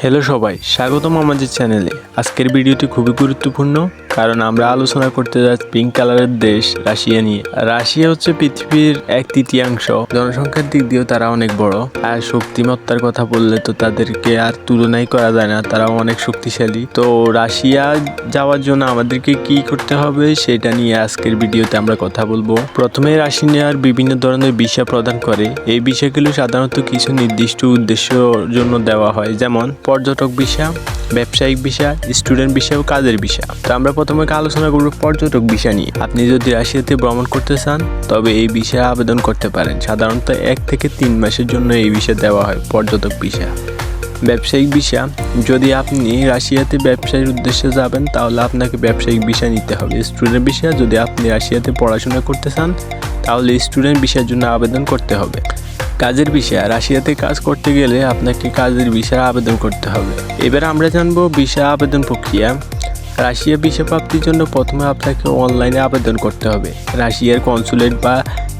Hello সবাই স্বাগতম আমাদের চ্যানেলে। আজকের ভিডিওটি খুবই গুরুত্বপূর্ণ। কারণ আমরা আলোচনা করতে যাচ্ছি পিঙ্ক কালারের দেশ, রাশিয়া নিয়ে। রাশিয়া হচ্ছে পৃথিবীর এক তৃতীয়াংশ। জনসংখ্যার দিক দিয়েও তারা অনেক বড়। আর শক্তিমত্তার কথা বললে তো তাদেরকে আর তুলনাই করা যায় না তারা অনেক শক্তিশালী। তো রাশিয়া যাওয়ার জন্য আমাদেরকে কি করতে হবে সেটা নিয়ে আজকের ভিডিওতে আমরা কথা বলব। প্রথমে রাশিয়ার বিভিন্ন ধরনের ভিসা প্রদান করে। এই ভিসাগুলো সাধারণত কিছু নির্দিষ্ট উদ্দেশ্যের জন্য দেওয়া হয়, যেমন পর্যটক ভিসা, ব্যবসায়িক ভিসা স্টুডেন্ট ভিসা ও কাজের ভিসা। তো আমরা প্রথমে আলোচনা করব পর্যটক ভিসা নিয়ে। আপনি যদি রাশিয়াতে ভ্রমণ করতে চান, তবে এই ভিসা আবেদন করতে পারেন। সাধারণত এক থেকে তিন মাসের জন্য এই ভিসা দেওয়া হয়, পর্যটক ভিসা। ব্যবসায়িক ভিসা, যদি আপনি রাশিয়াতে ব্যবসায়ীর উদ্দেশ্যে যাবেন, তাহলে আপনাকে ব্যবসায়িক ভিসা নিতে হবে। স্টুডেন্ট ভিসা, যদি আপনি রাশিয়াতে পড়াশোনা করতে চান, তাহলে স্টুডেন্ট ভিসার জন্য আবেদন করতে হবে। কাজের ভিসা, রাশিয়াতে কাজ করতে গেলে আপনাকে কাজের ভিসার আবেদন করতে হবে। এবার আমরা জানব ভিসা আবেদন প্রক্রিয়া। রাশিয়া ভিসা প্রাপ্তির জন্য প্রথমে আপনাকে অনলাইনে আবেদন করতে হবে। রাশিয়ার কনসুলেট বা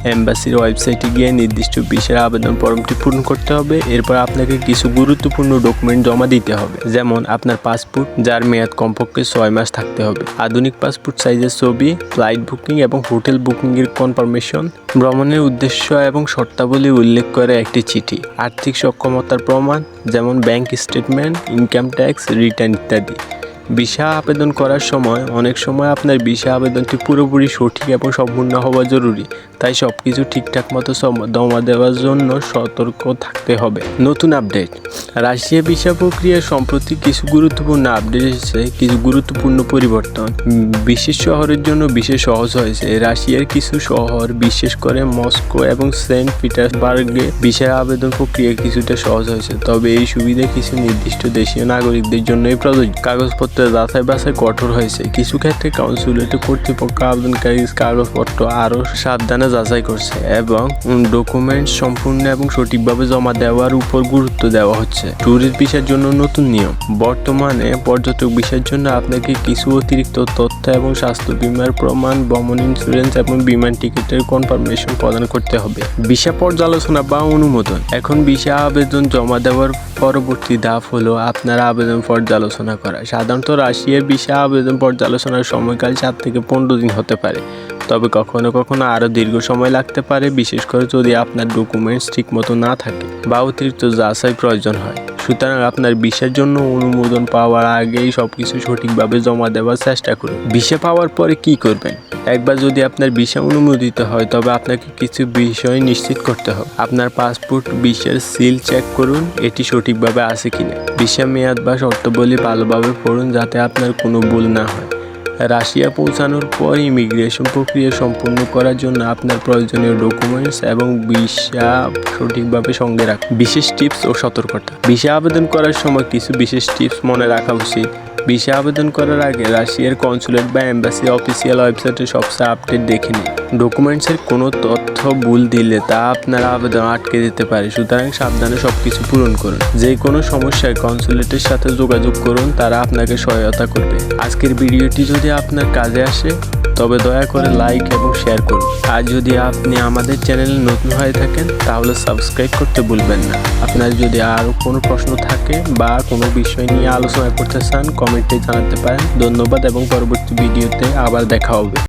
এম্বাসির ওয়েবসাইটে গিয়ে নির্দিষ্ট বিষয়ের আবেদন ফর্মটি পূরণ করতে হবে। এরপর আপনাকে কিছু গুরুত্বপূর্ণ ডকুমেন্ট জমা দিতে হবে। যেমন, আপনার পাসপোর্ট, যার মেয়াদ কমপক্ষে ছয় মাস থাকতে হবে। আধুনিক পাসপোর্ট সাইজের ছবি, ফ্লাইট বুকিং এবং হোটেল বুকিংয়ের কনফার্মেশন, ভ্রমণের উদ্দেশ্য এবং শর্তাবলী উল্লেখ করে একটি চিঠি, আর্থিক সক্ষমতার প্রমাণ, যেমন bank statement, income tax, return ইত্যাদি। ভিসা আবেদন করার সময় অনেক সময় আপনার ভিসা আবেদনটি পুরোপুরি সঠিক এবং সম্পূর্ণ হওয়া জরুরি। তাই সব কিছু ঠিকঠাক মতো জমা দেওয়ার জন্য সতর্ক থাকতে হবে। নতুন আপডেট। রাশিয়া ভিসা প্রক্রিয়ার সম্প্রতি কিছু গুরুত্বপূর্ণ আপডেট এসেছে, কিছু গুরুত্বপূর্ণ পরিবর্তন। বিশেষ শহরের জন্য বিশেষ সহজ হয়েছে। রাশিয়ার কিছু শহর, বিশেষ করে মস্কো এবং সেন্ট পিটার্সবার্গে ভিসা আবেদন প্রক্রিয়া কিছুটা সহজ হয়েছে। তবে এই সুবিধা কিছু নির্দিষ্ট দেশীয় নাগরিকদের জন্যই প্রযোজ্য। কাগজপত্র যাচাই বাছাই কঠোর হয়েছে। কিছু ক্ষেত্রে কাউন্সিলেটের কর্তৃপক্ষ আবেদনকারী কাগজপত্র আরও সাবধানে যাচাই করছে এবং ডকুমেন্ট সম্পূর্ণ এবং সঠিকভাবে জমা দেওয়ার উপর গুরুত্ব দেওয়া হচ্ছে। ট্যুরিস্ট ভিসার জন্য নতুন নিয়ম। বর্তমানে পর্যটক ভিসার জন্য আপনাকে কিছু অতিরিক্ত তথ্য এবং স্বাস্থ্য বীমার প্রমাণ, ভ্রমণ ইন্স্যুরেন্স এবং বিমান টিকিটের কনফার্মেশন প্রদান করতে হবে। ভিসা পর্যালোচনা বা অনুমোদন। এখন ভিসা আবেদন জমা দেওয়ার পরবর্তী ধাপ হলো আপনার আবেদন পর্যালোচনা করা। সাধারণত রাশিয়ার ভিসা আবেদন পর্যালোচনার সময়কাল সাত থেকে পনেরো দিন হতে পারে। তবে কখনো কখনো আরও দীর্ঘ সময় লাগতে পারে, বিশেষ করে যদি আপনার ডকুমেন্টস ঠিকমতো না থাকে। বা অতিরিক্ত যাচাই প্রয়োজন হয়। সুতরাং আপনার ভিসার জন্য অনুমোদন পাওয়ার আগেই সব কিছু সঠিকভাবে জমা দেওয়ার চেষ্টা করুন। ভিসা পাওয়ার পরে কি করবেন? একবার যদি আপনার ভিসা অনুমোদিত হয়, তবে আপনাকে কিছু বিষয় নিশ্চিত করতে হবে। আপনার পাসপোর্ট ভিসার সিল চেক করুন, এটি সঠিকভাবে আছে কিনা। ভিসা মেয়াদ বা শর্তাবলী ভালোভাবে পড়ুন যাতে আপনার কোনো ভুল না হয়। রাশিয়া পৌঁছানোর পর ইমিগ্রেশন প্রক্রিয়া সম্পূর্ণ করার জন্য আপনার প্রয়োজনীয় ডকুমেন্টস এবং ভিসা সঠিকভাবে সঙ্গে রাখুন। বিশেষ টিপস ও সতর্কতা। ভিসা আবেদন করার সময় কিছু বিশেষ টিপস মনে রাখা উচিত। ভিসা আবেদন করার আগে রাশিয়ার কনসুলেট বা এম্বাসি অফিসিয়াল ওয়েবসাইটে সবচেয়ে আপডেট দেখে নিন। ডকুমেন্টসের কোনো তথ্য ভুল দিলে তা আপনার আবেদন আটকে দিতে পারে। সুতরাং সাবধানে সব কিছু পূরণ করুন। যে কোনো সমস্যায় কনসুলেটের সাথে যোগাযোগ করুন, তারা আপনাকে সহায়তা করবে। আজকের ভিডিওটি যদি আপনার কাজে আসে তবে দয়া করে লাইক এবং শেয়ার করুন। আর যদি আপনি আমাদের চ্যানেলে নতুন হয়ে থাকেন, তাহলে সাবস্ক্রাইব করতে ভুলবেন না। আপনার যদি আরও কোনো প্রশ্ন থাকে বা কোনো বিষয় নিয়ে আলোচনা করতে চান কমেন্টে জানাতে পারেন। ধন্যবাদ এবং পরবর্তী ভিডিওতে আবার দেখা হবে।